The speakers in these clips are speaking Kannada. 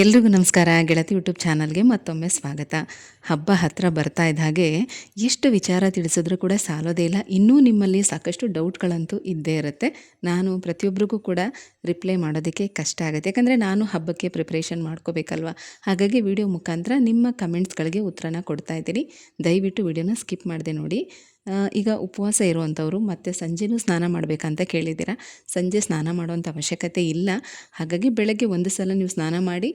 ಎಲ್ರಿಗೂ ನಮಸ್ಕಾರ. ಗೆಳತಿ ಯೂಟ್ಯೂಬ್ ಚಾನಲ್ಗೆ ಮತ್ತೊಮ್ಮೆ ಸ್ವಾಗತ. ಹಬ್ಬ ಹತ್ತಿರ ಬರ್ತಾ ಇದ್ದ ಹಾಗೆ ಎಷ್ಟು ವಿಚಾರ ತಿಳಿಸಿದ್ರೂ ಕೂಡ ಸಾಲೋದೇ ಇಲ್ಲ. ಇನ್ನೂ ನಿಮ್ಮಲ್ಲಿ ಸಾಕಷ್ಟು ಡೌಟ್ಗಳಂತೂ ಇದ್ದೇ ಇರುತ್ತೆ. ನಾನು ಪ್ರತಿಯೊಬ್ಬರಿಗೂ ಕೂಡ ರಿಪ್ಲೈ ಮಾಡೋದಕ್ಕೆ ಕಷ್ಟ ಆಗುತ್ತೆ. ಯಾಕಂದರೆ ನಾನು ಹಬ್ಬಕ್ಕೆ ಪ್ರಿಪ್ರೇಷನ್ ಮಾಡ್ಕೋಬೇಕಲ್ವ? ಹಾಗಾಗಿ ವಿಡಿಯೋ ಮುಖಾಂತರ ನಿಮ್ಮ ಕಮೆಂಟ್ಸ್ಗಳಿಗೆ ಉತ್ತರನ ಕೊಡ್ತಾ ಇದ್ದೀನಿ. ದಯವಿಟ್ಟು ವಿಡಿಯೋನ ಸ್ಕಿಪ್ ಮಾಡಿದೆ ನೋಡಿ. ಈಗ ಉಪವಾಸ ಇರುವಂಥವ್ರು ಮತ್ತು ಸಂಜೆನೂ ಸ್ನಾನ ಮಾಡಬೇಕಂತ ಕೇಳಿದ್ದೀರಾ? ಸಂಜೆ ಸ್ನಾನ ಮಾಡುವಂಥ ಅವಶ್ಯಕತೆ ಇಲ್ಲ. ಹಾಗಾಗಿ ಬೆಳಗ್ಗೆ ಒಂದು ಸಲ ನೀವು ಸ್ನಾನ ಮಾಡಿ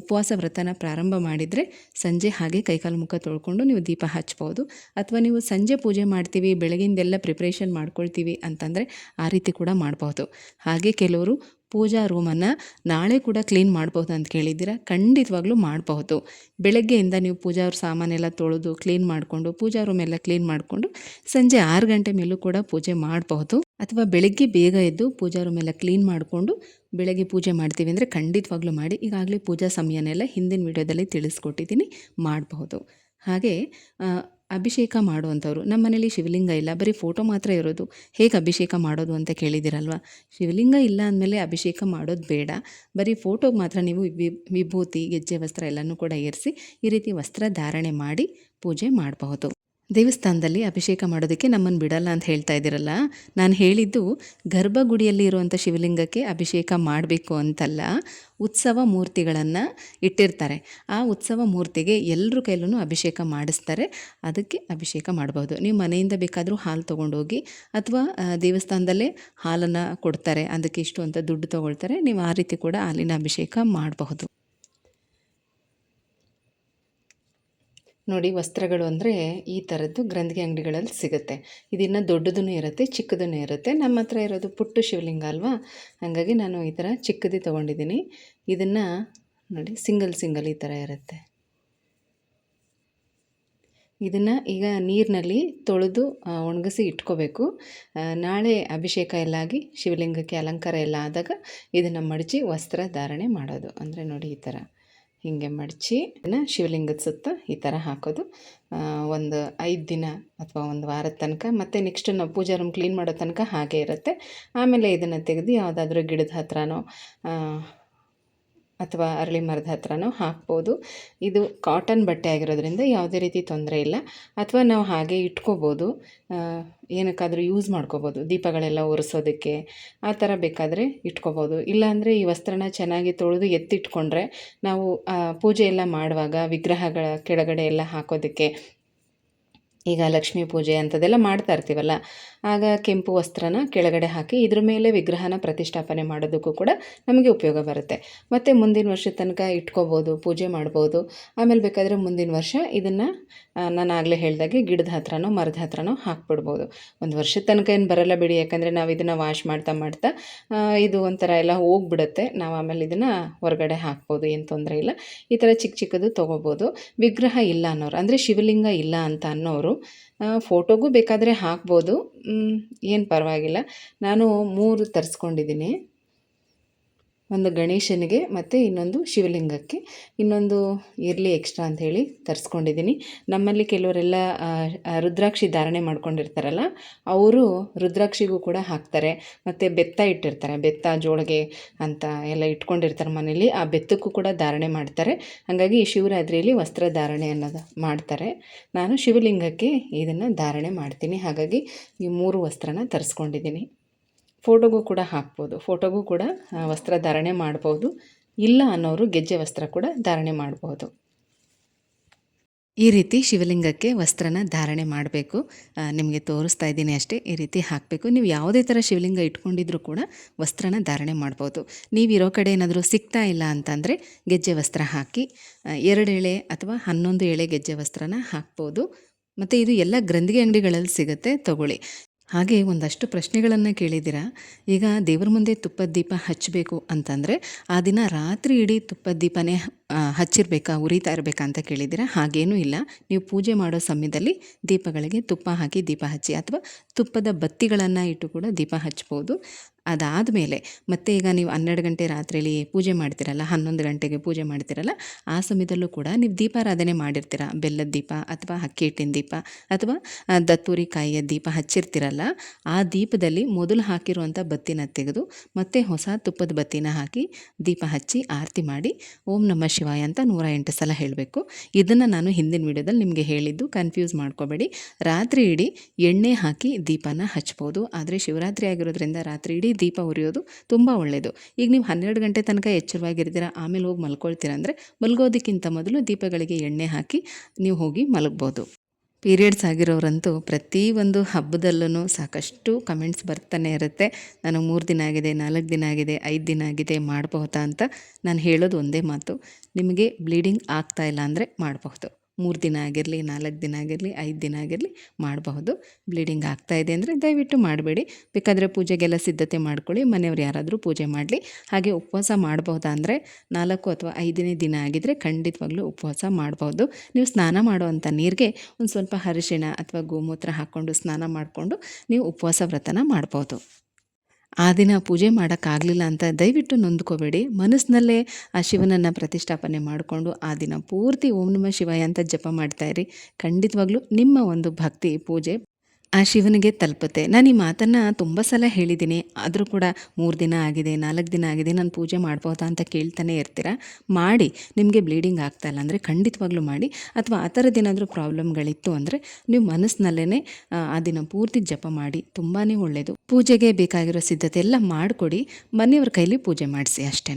ಉಪವಾಸ ವ್ರತನ ಪ್ರಾರಂಭ ಮಾಡಿದರೆ ಸಂಜೆ ಹಾಗೆ ಕೈಕಾಲು ಮುಖ ತೊಳ್ಕೊಂಡು ನೀವು ದೀಪ ಹಚ್ಬೋದು. ಅಥವಾ ನೀವು ಸಂಜೆ ಪೂಜೆ ಮಾಡ್ತೀವಿ, ಬೆಳಗಿಂದೆಲ್ಲ ಪ್ರಿಪ್ರೇಷನ್ ಮಾಡ್ಕೊಳ್ತೀವಿ ಅಂತಂದರೆ ಆ ರೀತಿ ಕೂಡ ಮಾಡ್ಬೋದು. ಹಾಗೆ ಕೆಲವರು ಪೂಜಾ ರೂಮನ್ನು ನಾಳೆ ಕೂಡ ಕ್ಲೀನ್ ಮಾಡ್ಬೋದು ಅಂತ ಕೇಳಿದ್ದೀರಾ? ಖಂಡಿತವಾಗ್ಲೂ ಮಾಡಬಹುದು ಬೆಳಗ್ಗೆಯಿಂದ ನೀವು ಪೂಜಾ ಸಾಮಾನೆಲ್ಲ ತೊಳೆದು ಕ್ಲೀನ್ ಮಾಡಿಕೊಂಡು, ಪೂಜಾ ರೂಮ್ ಎಲ್ಲ ಕ್ಲೀನ್ ಮಾಡಿಕೊಂಡು ಸಂಜೆ ಆರು ಗಂಟೆ ಮೇಲೂ ಕೂಡ ಪೂಜೆ ಮಾಡಬಹುದು ಅಥವಾ ಬೆಳಗ್ಗೆ ಬೇಗ ಎದ್ದು ಪೂಜಾ ರೂಮ್ ಎಲ್ಲ ಕ್ಲೀನ್ ಮಾಡಿಕೊಂಡು ಬೆಳಗ್ಗೆ ಪೂಜೆ ಮಾಡ್ತೀವಿ ಅಂದರೆ ಖಂಡಿತವಾಗ್ಲೂ ಮಾಡಿ. ಈಗಾಗಲೇ ಪೂಜಾ ಸಮಯನೆಲ್ಲ ಹಿಂದಿನ ವಿಡಿಯೋದಲ್ಲಿ ತಿಳಿಸ್ಕೊಟ್ಟಿದ್ದೀನಿ, ಮಾಡಬಹುದು. ಹಾಗೆ ಅಭಿಷೇಕ ಮಾಡುವಂಥವ್ರು. ನಮ್ಮ ಮನೇಲಿ ಶಿವಲಿಂಗ ಇಲ್ಲ, ಬರೀ ಫೋಟೋ ಮಾತ್ರ ಇರೋದು. ಹೇಗೆ ಅಭಿಷೇಕ ಮಾಡೋದು ಅಂತ ಕೇಳಿದ್ದೀರಲ್ವ? ಶಿವಲಿಂಗ ಇಲ್ಲ ಅಂದಮೇಲೆ ಅಭಿಷೇಕ ಮಾಡೋದು ಬೇಡ. ಬರೀ ಫೋಟೋಗೆ ಮಾತ್ರ ನೀವು ವಿಭೂತಿ, ಗೆಜ್ಜೆ ವಸ್ತ್ರ ಎಲ್ಲನೂ ಕೂಡ ಏರಿಸಿ ಈ ರೀತಿ ವಸ್ತ್ರ ಧಾರಣೆ ಮಾಡಿ ಪೂಜೆ ಮಾಡಬಹುದು. ದೇವಸ್ಥಾನದಲ್ಲಿ ಅಭಿಷೇಕ ಮಾಡೋದಕ್ಕೆ ನಮ್ಮನ್ನು ಬಿಡಲ್ಲ ಅಂತ ಹೇಳ್ತಾ ಇದ್ದೀರಲ್ಲ? ನಾನು ಹೇಳಿದ್ದು ಗರ್ಭಗುಡಿಯಲ್ಲಿ ಇರುವಂಥ ಶಿವಲಿಂಗಕ್ಕೆ ಅಭಿಷೇಕ ಮಾಡಬೇಕು ಅಂತಲ್ಲ, ಉತ್ಸವ ಮೂರ್ತಿಗಳನ್ನು ಇಟ್ಟಿರ್ತಾರೆ. ಆ ಉತ್ಸವ ಮೂರ್ತಿಗೆ ಎಲ್ಲರ ಕೈಲೂ ಅಭಿಷೇಕ ಮಾಡಿಸ್ತಾರೆ. ಅದಕ್ಕೆ ಅಭಿಷೇಕ ಮಾಡ್ಬೋದು. ನೀವು ಮನೆಯಿಂದ ಬೇಕಾದರೂ ಹಾಲು ತೊಗೊಂಡೋಗಿ ಅಥವಾ ದೇವಸ್ಥಾನದಲ್ಲೇ ಹಾಲನ್ನು ಕೊಡ್ತಾರೆ. ಅದಕ್ಕೆ ಇಷ್ಟು ಅಂತ ದುಡ್ಡು ತೊಗೊಳ್ತಾರೆ. ನೀವು ಆ ರೀತಿ ಕೂಡ ಹಾಲಿನ ಅಭಿಷೇಕ ಮಾಡಬಹುದು. ನೋಡಿ ವಸ್ತ್ರಗಳು ಅಂದರೆ ಈ ಥರದ್ದು ಗ್ರಂಥಿಗೆ ಅಂಗಡಿಗಳಲ್ಲಿ ಸಿಗುತ್ತೆ. ಇದನ್ನು ದೊಡ್ಡದೂ ಇರುತ್ತೆ ಚಿಕ್ಕದೂ ಇರುತ್ತೆ. ನಮ್ಮ ಹತ್ರ ಇರೋದು ಪುಟ್ಟು ಶಿವಲಿಂಗ ಅಲ್ವಾ? ಹಾಗಾಗಿ ನಾನು ಈ ಥರ ಚಿಕ್ಕದೇ ತೊಗೊಂಡಿದ್ದೀನಿ. ಇದನ್ನು ನೋಡಿ, ಸಿಂಗಲ್ ಸಿಂಗಲ್ ಈ ಥರ ಇರುತ್ತೆ. ಇದನ್ನು ಈಗ ನೀರಿನಲ್ಲಿ ತೊಳೆದು ಒಣಗಿಸಿ ಇಟ್ಕೋಬೇಕು. ನಾಳೆ ಅಭಿಷೇಕ ಎಲ್ಲ ಆಗಿ, ಶಿವಲಿಂಗಕ್ಕೆ ಅಲಂಕಾರ ಎಲ್ಲ ಆದಾಗ ಇದನ್ನು ಮಡಚಿ ವಸ್ತ್ರ ಧಾರಣೆ ಮಾಡೋದು. ಅಂದರೆ ನೋಡಿ ಈ ಥರ ಹೀಗೆ ಮಡಚಿ ಶಿವಲಿಂಗದ ಸುತ್ತ ಈ ಥರ ಹಾಕೋದು. ಒಂದು ಐದು ದಿನ ಅಥವಾ ಒಂದು ವಾರದ ತನಕ, ಮತ್ತು ನೆಕ್ಸ್ಟ್ ನಾವು ಪೂಜಾ ರೂಮ್ ಕ್ಲೀನ್ ಮಾಡೋ ತನಕ ಹಾಗೆ ಇರುತ್ತೆ. ಆಮೇಲೆ ಇದನ್ನು ತೆಗೆದು ಯಾವುದಾದ್ರೂ ಗಿಡದ ಹತ್ರನೋ ಅಥವಾ ಅರಳಿ ಮರದ ಹತ್ರನೂ ಹಾಕ್ಬೋದು. ಇದು ಕಾಟನ್ ಬಟ್ಟೆ ಆಗಿರೋದ್ರಿಂದ ಯಾವುದೇ ರೀತಿ ತೊಂದರೆ ಇಲ್ಲ. ಅಥವಾ ನಾವು ಹಾಗೆ ಇಟ್ಕೋಬೋದು. ಏನಕ್ಕಾದರೂ ಯೂಸ್ ಮಾಡ್ಕೋಬೋದು. ದೀಪಗಳೆಲ್ಲ ಒರೆಸೋದಕ್ಕೆ ಆ ಥರ ಬೇಕಾದರೆ ಇಟ್ಕೋಬೋದು. ಇಲ್ಲಾಂದರೆ ಈ ವಸ್ತ್ರನ ಚೆನ್ನಾಗಿ ತೊಳೆದು ಎತ್ತಿಟ್ಕೊಂಡ್ರೆ ನಾವು ಪೂಜೆ ಎಲ್ಲ ಮಾಡುವಾಗ, ವಿಗ್ರಹಗಳ ಕೆಳಗಡೆ ಎಲ್ಲ ಹಾಕೋದಕ್ಕೆ ಈಗ ಲಕ್ಷ್ಮೀ ಪೂಜೆ ಅಂಥದ್ದೆಲ್ಲ ಮಾಡ್ತಾ ಇರ್ತೀವಲ್ಲ ಆಗ ಕೆಂಪು ವಸ್ತ್ರನ ಕೆಳಗಡೆ ಹಾಕಿ ಇದ್ರ ಮೇಲೆ ವಿಗ್ರಹನ ಪ್ರತಿಷ್ಠಾಪನೆ ಮಾಡೋದಕ್ಕೂ ಕೂಡ ನಮಗೆ ಉಪಯೋಗ ಬರುತ್ತೆ. ಮತ್ತು ಮುಂದಿನ ವರ್ಷದ ತನಕ ಇಟ್ಕೋಬೋದು, ಪೂಜೆ ಮಾಡ್ಬೋದು. ಆಮೇಲೆ ಬೇಕಾದರೆ ಮುಂದಿನ ವರ್ಷ ಇದನ್ನು ನಾನು ಆಗಲೇ ಹೇಳಿದಾಗೆ ಗಿಡದ ಹತ್ರನೋ, ಮರದ ಹತ್ರನೋ ಹಾಕ್ಬಿಡ್ಬೋದು. ಒಂದು ವರ್ಷದ ತನಕ ಏನು ಬರಲ್ಲ ಬಿಡಿ, ಯಾಕಂದರೆ ನಾವು ಇದನ್ನು ವಾಶ್ ಮಾಡ್ತಾ ಮಾಡ್ತಾ ಇದು ಒಂಥರ ಎಲ್ಲ ಹೋಗ್ಬಿಡುತ್ತೆ. ನಾವು ಆಮೇಲೆ ಇದನ್ನು ಹೊರಗಡೆ ಹಾಕ್ಬೋದು, ಏನು ತೊಂದರೆ ಇಲ್ಲ. ಈ ಥರ ಚಿಕ್ಕ ಚಿಕ್ಕದು ತೊಗೋಬೋದು. ವಿಗ್ರಹ ಇಲ್ಲ ಅನ್ನೋರು, ಅಂದರೆ ಶಿವಲಿಂಗ ಇಲ್ಲ ಅಂತ ಅನ್ನೋರು ಫೋಟೋಗೂ ಬೇಕಾದರೆ ಹಾಕ್ಬೋದು. ಏನು ಪರವಾಗಿಲ್ಲ. ನಾನು ಮೂರು ತರಿಸ್ಕೊಂಡಿದ್ದೀನಿ. ಒಂದು ಗಣೇಶನಿಗೆ ಮತ್ತು ಇನ್ನೊಂದು ಶಿವಲಿಂಗಕ್ಕೆ ಇನ್ನೊಂದು ಇರಲಿ ಎಕ್ಸ್ಟ್ರಾ ಅಂತ ಹೇಳಿ ತರಿಸ್ಕೊಂಡಿದ್ದೀನಿ. ನಮ್ಮಲ್ಲಿ ಕೆಲವರೆಲ್ಲ ರುದ್ರಾಕ್ಷಿ ಧಾರಣೆ ಮಾಡ್ಕೊಂಡಿರ್ತಾರಲ್ಲ, ಅವರು ರುದ್ರಾಕ್ಷಿಗೂ ಕೂಡ ಹಾಕ್ತಾರೆ. ಮತ್ತು ಬೆತ್ತ ಇಟ್ಟಿರ್ತಾರೆ, ಬೆತ್ತ, ಜೋಳಿಗೆ ಅಂತ ಎಲ್ಲ ಇಟ್ಕೊಂಡಿರ್ತಾರೆ ಮನೇಲಿ. ಆ ಬೆತ್ತಕ್ಕೂ ಕೂಡ ಧಾರಣೆ ಮಾಡ್ತಾರೆ. ಹಾಗಾಗಿ ಈ ಶಿವರಾತ್ರಿಯಲ್ಲಿ ವಸ್ತ್ರ ಧಾರಣೆ ಅನ್ನೋದು ಮಾಡ್ತಾರೆ. ನಾನು ಶಿವಲಿಂಗಕ್ಕೆ ಇದನ್ನು ಧಾರಣೆ ಮಾಡ್ತೀನಿ. ಹಾಗಾಗಿ ಈ ಮೂರು ವಸ್ತ್ರನ ತರಿಸ್ಕೊಂಡಿದ್ದೀನಿ. ಫೋಟೋಗೂ ಕೂಡ ಹಾಕ್ಬೋದು. ಫೋಟೋಗೂ ಕೂಡ ವಸ್ತ್ರ ಧಾರಣೆ ಮಾಡ್ಬೋದು. ಇಲ್ಲ ಅನ್ನೋರು ಗೆಜ್ಜೆ ವಸ್ತ್ರ ಕೂಡ ಧಾರಣೆ ಮಾಡ್ಬೋದು. ಈ ರೀತಿ ಶಿವಲಿಂಗಕ್ಕೆ ವಸ್ತ್ರನ ಧಾರಣೆ ಮಾಡಬೇಕು. ನಿಮಗೆ ತೋರಿಸ್ತಾ ಇದ್ದೀನಿ ಅಷ್ಟೇ. ಈ ರೀತಿ ಹಾಕಬೇಕು. ನೀವು ಯಾವುದೇ ಥರ ಶಿವಲಿಂಗ ಇಟ್ಕೊಂಡಿದ್ರೂ ಕೂಡ ವಸ್ತ್ರನ ಧಾರಣೆ ಮಾಡ್ಬೋದು. ನೀವಿರೋ ಕಡೆ ಏನಾದರೂ ಸಿಗ್ತಾ ಇಲ್ಲ ಅಂತಂದರೆ ಗೆಜ್ಜೆ ವಸ್ತ್ರ ಹಾಕಿ ಎರಡು ಎಳೆ ಅಥವಾ ಹನ್ನೊಂದು ಎಳೆ ಗೆಜ್ಜೆ ವಸ್ತ್ರನ ಹಾಕ್ಬೋದು. ಮತ್ತು ಇದು ಎಲ್ಲ ಗ್ರಂಥಿಗೆ ಅಂಗಡಿಗಳಲ್ಲಿ ಸಿಗುತ್ತೆ. ತಗೊಳ್ಳಿ. ಹಾಗೆ ಒಂದಷ್ಟು ಪ್ರಶ್ನೆಗಳನ್ನು ಕೇಳಿದ್ದೀರಾ? ಈಗ ದೇವರ ಮುಂದೆ ತುಪ್ಪದ ದೀಪ ಹಚ್ಚಬೇಕು ಅಂತಂದರೆ ಆ ದಿನ ರಾತ್ರಿ ಇಡೀ ತುಪ್ಪದ ದೀಪನೇ ಹಚ್ಚಿರ್ಬೇಕಾ, ಉರಿತಾ ಇರಬೇಕಾ ಅಂತ ಕೇಳಿದ್ದೀರಾ? ಹಾಗೇನೂ ಇಲ್ಲ. ನೀವು ಪೂಜೆ ಮಾಡೋ ಸಮಯದಲ್ಲಿ ದೀಪಗಳಿಗೆ ತುಪ್ಪ ಹಾಕಿ ದೀಪ ಹಚ್ಚಿ ಅಥವಾ ತುಪ್ಪದ ಬತ್ತಿಗಳನ್ನು ಇಟ್ಟು ಕೂಡ ದೀಪ ಹಚ್ಬೋದು. ಅದಾದಮೇಲೆ ಮತ್ತೆ ಈಗ ನೀವು ಹನ್ನೆರಡು ಗಂಟೆ ರಾತ್ರಿಯಲ್ಲಿ ಪೂಜೆ ಮಾಡ್ತಿರಲ್ಲ, ಹನ್ನೊಂದು ಗಂಟೆಗೆ ಪೂಜೆ ಮಾಡ್ತಿರಲ್ಲ, ಆ ಸಮಯದಲ್ಲೂ ಕೂಡ ನೀವು ದೀಪಾರಾಧನೆ ಮಾಡಿರ್ತೀರ? ಬೆಲ್ಲದ ದೀಪ ಅಥವಾ ಅಕ್ಕಿ ಹಿಟ್ಟಿನ ದೀಪ ಅಥವಾ ದತ್ತೂರಿ ಕಾಯಿಯ ದೀಪ ಹಚ್ಚಿರ್ತಿರಲ್ಲ, ಆ ದೀಪದಲ್ಲಿ ಮೊದಲು ಹಾಕಿರುವಂಥ ಬತ್ತಿನ ತೆಗೆದು ಮತ್ತೆ ಹೊಸ ತುಪ್ಪದ ಬತ್ತಿನ ಹಾಕಿ ದೀಪ ಹಚ್ಚಿ ಆರತಿ ಮಾಡಿ ಓಂ ನಮ ಶಿವಾಯ ಅಂತ ನೂರ ಎಂಟು ಸಲ ಹೇಳಬೇಕು. ಇದನ್ನು ನಾನು ಹಿಂದಿನ ವಿಡಿಯೋದಲ್ಲಿ ನಿಮಗೆ ಹೇಳಿದ್ದು ಕನ್ಫ್ಯೂಸ್ ಮಾಡ್ಕೋಬೇಡಿ. ರಾತ್ರಿ ಇಡೀ ಎಣ್ಣೆ ಹಾಕಿ ದೀಪನ ಹಚ್ಬೋದು. ಆದರೆ ಶಿವರಾತ್ರಿ ಆಗಿರೋದ್ರಿಂದ ರಾತ್ರಿ ಇಡೀ ದೀಪ ಉರಿಯೋದು ತುಂಬ ಒಳ್ಳೆಯದು ಈಗ ನೀವು ಹನ್ನೆರಡು ಗಂಟೆ ತನಕ ಎಚ್ಚರವಾಗಿರ್ತೀರ, ಆಮೇಲೆ ಹೋಗಿ ಮಲ್ಕೊಳ್ತೀರ ಅಂದರೆ ಮಲಗೋದಕ್ಕಿಂತ ಮೊದಲು ದೀಪಗಳಿಗೆ ಎಣ್ಣೆ ಹಾಕಿ ನೀವು ಹೋಗಿ ಮಲಗ್ಬೋದು. ಪೀರಿಯಡ್ಸ್ ಆಗಿರೋರಂತೂ ಒಂದು ಹಬ್ಬದಲ್ಲೂ ಸಾಕಷ್ಟು ಕಮೆಂಟ್ಸ್ ಬರ್ತಾನೆ ಇರುತ್ತೆ. ನನಗೆ ಮೂರು ದಿನ ಆಗಿದೆ, ನಾಲ್ಕು ದಿನ ಆಗಿದೆ, ಐದು ದಿನ ಆಗಿದೆ ಮಾಡಬಹುದಾ ಅಂತ ನಾನು ಹೇಳೋದು ಒಂದೇ ಮಾತು. ನಿಮಗೆ ಬ್ಲೀಡಿಂಗ್ ಆಗ್ತಾ ಇಲ್ಲ ಅಂದರೆ ಮಾಡಬಹುದು. ಮೂರು ದಿನ ಆಗಿರಲಿ, ನಾಲ್ಕು ದಿನ ಆಗಿರಲಿ, ಐದು ದಿನ ಆಗಿರಲಿ ಮಾಡಬಹುದು. ಬ್ಲೀಡಿಂಗ್ ಆಗ್ತಾ ಇದೆ ಅಂದರೆ ದಯವಿಟ್ಟು ಮಾಡಬೇಡಿ. ಬೇಕಾದರೆ ಪೂಜೆಗೆಲ್ಲ ಸಿದ್ಧತೆ ಮಾಡ್ಕೊಳ್ಳಿ, ಮನೆಯವ್ರು ಯಾರಾದರೂ ಪೂಜೆ ಮಾಡಲಿ. ಹಾಗೆ ಉಪವಾಸ ಮಾಡಬಹುದಾ ಅಂದರೆ ನಾಲ್ಕು ಅಥವಾ ಐದನೇ ದಿನ ಆಗಿದ್ದರೆ ಖಂಡಿತವಾಗ್ಲೂ ಉಪವಾಸ ಮಾಡಬಹುದು. ನೀವು ಸ್ನಾನ ಮಾಡುವಂಥ ನೀರಿಗೆ ಒಂದು ಸ್ವಲ್ಪ ಅರಿಶಿಣ ಅಥವಾ ಗೋಮೂತ್ರ ಹಾಕ್ಕೊಂಡು ಸ್ನಾನ ಮಾಡಿಕೊಂಡು ನೀವು ಉಪವಾಸ ವ್ರತನ ಮಾಡ್ಬೋದು ಆ ದಿನ ಪೂಜೆ ಮಾಡೋಕ್ಕಾಗಲಿಲ್ಲ ಅಂತ ದಯವಿಟ್ಟು ನೊಂದ್ಕೋಬೇಡಿ. ಮನಸ್ಸಿನಲ್ಲೇ ಆ ಶಿವನನ್ನು ಪ್ರತಿಷ್ಠಾಪನೆ ಮಾಡಿಕೊಂಡು ಆ ದಿನ ಪೂರ್ತಿ ಓಂ ನಮ ಶಿವಾಯ ಅಂತ ಜಪ ಮಾಡ್ತಾಯಿರಿ ಖಂಡಿತವಾಗ್ಲೂ ನಿಮ್ಮ ಒಂದು ಭಕ್ತಿ ಪೂಜೆ ಆ ಶಿವನಿಗೆ ತಲುಪುತ್ತೆ. ನಾನು ಈ ಮಾತನ್ನು ತುಂಬ ಸಲ ಹೇಳಿದ್ದೀನಿ ಆದರೂ ಕೂಡ ಮೂರು ದಿನ ಆಗಿದೆ, ನಾಲ್ಕು ದಿನ ಆಗಿದೆ, ನಾನು ಪೂಜೆ ಮಾಡ್ಬೋದಾ ಅಂತ ಕೇಳ್ತಾನೆ ಇರ್ತೀರ? ಮಾಡಿ. ನಿಮಗೆ ಬ್ಲೀಡಿಂಗ್ ಆಗ್ತಾ ಇಲ್ಲ ಅಂದರೆ ಖಂಡಿತವಾಗ್ಲೂ ಮಾಡಿ. ಅಥವಾ ಆ ಥರದ್ದೇನಾದರೂ ಪ್ರಾಬ್ಲಮ್ಗಳಿತ್ತು ಅಂದರೆ ನೀವು ಮನಸ್ಸಿನಲ್ಲೇ ಆ ದಿನ ಪೂರ್ತಿ ಜಪ ಮಾಡಿ. ತುಂಬಾ ಒಳ್ಳೆಯದು ಪೂಜೆಗೆ ಬೇಕಾಗಿರೋ ಸಿದ್ಧತೆ ಎಲ್ಲ ಮಾಡಿಕೊಡಿ. ಮನೆಯವ್ರ ಕೈಲಿ ಪೂಜೆ ಮಾಡಿಸಿ ಅಷ್ಟೇ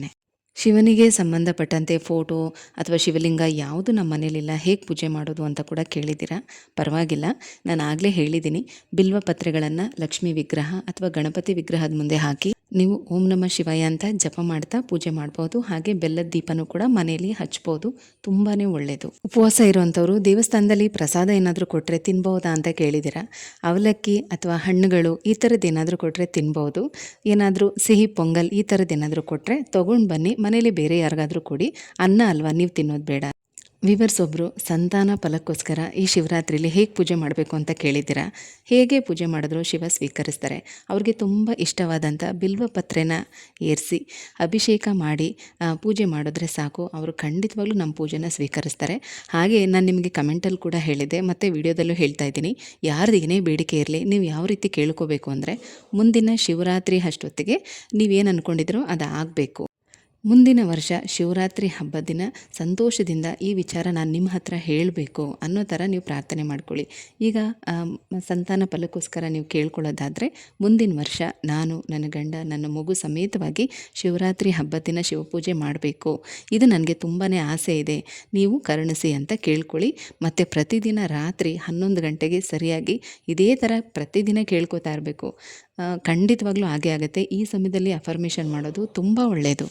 ಶಿವನಿಗೆ ಸಂಬಂಧಪಟ್ಟಂತೆ ಫೋಟೋ ಅಥವಾ ಶಿವಲಿಂಗ ಯಾವುದು ನಮ್ಮ ಮನೇಲಿಲ್ಲ ಹೇಗೆ ಪೂಜೆ ಮಾಡೋದು ಅಂತ ಕೂಡ ಕೇಳಿದ್ದೀರಾ? ಪರವಾಗಿಲ್ಲ. ನಾನು ಆಗಲೇ ಹೇಳಿದ್ದೀನಿ. ಬಿಲ್ವ ಪತ್ರೆಗಳನ್ನು ಲಕ್ಷ್ಮೀ ವಿಗ್ರಹ ಅಥವಾ ಗಣಪತಿ ವಿಗ್ರಹದ ಮುಂದೆ ಹಾಕಿ. ನೀವು ಓಂ ನಮ ಶಿವಾಯ ಅಂತ ಜಪ ಮಾಡ್ತಾ ಪೂಜೆ ಮಾಡ್ಬೋದು. ಹಾಗೆ ಬೆಲ್ಲದ ದೀಪನೂ ಕೂಡ ಮನೆಯಲ್ಲಿ ಹಚ್ಬೋದು. ತುಂಬಾ ಒಳ್ಳೆಯದು ಉಪವಾಸ ಇರುವಂಥವ್ರು ದೇವಸ್ಥಾನದಲ್ಲಿ ಪ್ರಸಾದ ಏನಾದರೂ ಕೊಟ್ಟರೆ ತಿನ್ಬೋದಾ ಅಂತ ಕೇಳಿದ್ದೀರಾ? ಅವಲಕ್ಕಿ ಅಥವಾ ಹಣ್ಣುಗಳು ಈ ಥರದ್ದು ಏನಾದರೂ ಕೊಟ್ಟರೆ ತಿನ್ಬೋದು. ಏನಾದರೂ ಸಿಹಿ, ಪೊಂಗಲ್ ಈ ಥರದ್ದು ಏನಾದರೂ ಕೊಟ್ಟರೆ ತೊಗೊಂಡು ಬನ್ನಿ. ಮನೇಲಿ ಬೇರೆ ಯಾರಿಗಾದರೂ ಕೊಡಿ. ಅನ್ನ ಅಲ್ವಾ? ನೀವು ತಿನ್ನೋದು ಬೇಡ. ವಿವರ್ಸ್ ಒಬ್ಬರು ಸಂತಾನ ಫಲಕ್ಕೋಸ್ಕರ ಈ ಶಿವರಾತ್ರಿಲಿ ಹೇಗೆ ಪೂಜೆ ಮಾಡಬೇಕು ಅಂತ ಕೇಳಿದ್ದೀರಾ? ಹೇಗೆ ಪೂಜೆ ಮಾಡಿದ್ರು ಶಿವ ಸ್ವೀಕರಿಸ್ತಾರೆ. ಅವ್ರಿಗೆ ತುಂಬ ಇಷ್ಟವಾದಂಥ ಬಿಲ್ವ ಪತ್ರೆನ ಏರಿಸಿ, ಅಭಿಷೇಕ ಮಾಡಿ ಪೂಜೆ ಮಾಡಿದ್ರೆ ಸಾಕು. ಅವರು ಖಂಡಿತವಾಗ್ಲೂ ನಮ್ಮ ಪೂಜೆನ ಸ್ವೀಕರಿಸ್ತಾರೆ. ಹಾಗೆ ನಾನು ನಿಮಗೆ ಕಮೆಂಟಲ್ಲಿ ಕೂಡ ಹೇಳಿದ್ದೆ. ಮತ್ತು ವಿಡಿಯೋದಲ್ಲೂ ಹೇಳ್ತಾ ಇದ್ದೀನಿ. ಯಾರ್ದು ಏನೇ ಬೇಡಿಕೆ ಇರಲಿ, ನೀವು ಯಾವ ರೀತಿ ಕೇಳ್ಕೋಬೇಕು ಅಂದರೆ ಮುಂದಿನ ಶಿವರಾತ್ರಿ ಅಷ್ಟೊತ್ತಿಗೆ ನೀವೇನು ಅಂದ್ಕೊಂಡಿದ್ರೋ ಅದು ಆಗಬೇಕು ಮುಂದಿನ ವರ್ಷ ಶಿವರಾತ್ರಿ ಹಬ್ಬದ ದಿನ ಸಂತೋಷದಿಂದ ಈ ವಿಚಾರ ನಾನು ನಿಮ್ಮ ಹತ್ರ ಹೇಳಬೇಕು ಅನ್ನೋ ಥರ ನೀವು ಪ್ರಾರ್ಥನೆ ಮಾಡ್ಕೊಳ್ಳಿ. ಈಗ ಸಂತಾನ ಫಲಕ್ಕೋಸ್ಕರ ನೀವು ಕೇಳ್ಕೊಳ್ಳೋದಾದರೆ, ಮುಂದಿನ ವರ್ಷ ನಾನು, ನನ್ನ ಗಂಡ, ನನ್ನ ಮಗು ಸಮೇತವಾಗಿ ಶಿವರಾತ್ರಿ ಹಬ್ಬದ ದಿನ ಶಿವಪೂಜೆ ಮಾಡಬೇಕು. ಇದು ನನಗೆ ತುಂಬಾ ಆಸೆ ಇದೆ. ನೀವು ಕರುಣಿಸಿ ಅಂತ ಕೇಳ್ಕೊಳ್ಳಿ. ಮತ್ತು ಪ್ರತಿದಿನ ರಾತ್ರಿ ಹನ್ನೊಂದು ಗಂಟೆಗೆ ಸರಿಯಾಗಿ ಇದೇ ಥರ ಪ್ರತಿದಿನ ಕೇಳ್ಕೊತಾ ಇರಬೇಕು. ಖಂಡಿತವಾಗ್ಲೂ ಹಾಗೆ ಆಗುತ್ತೆ. ಈ ಸಮಯದಲ್ಲಿ ಅಫರ್ಮೇಷನ್ ಮಾಡೋದು ತುಂಬ ಒಳ್ಳೆಯದು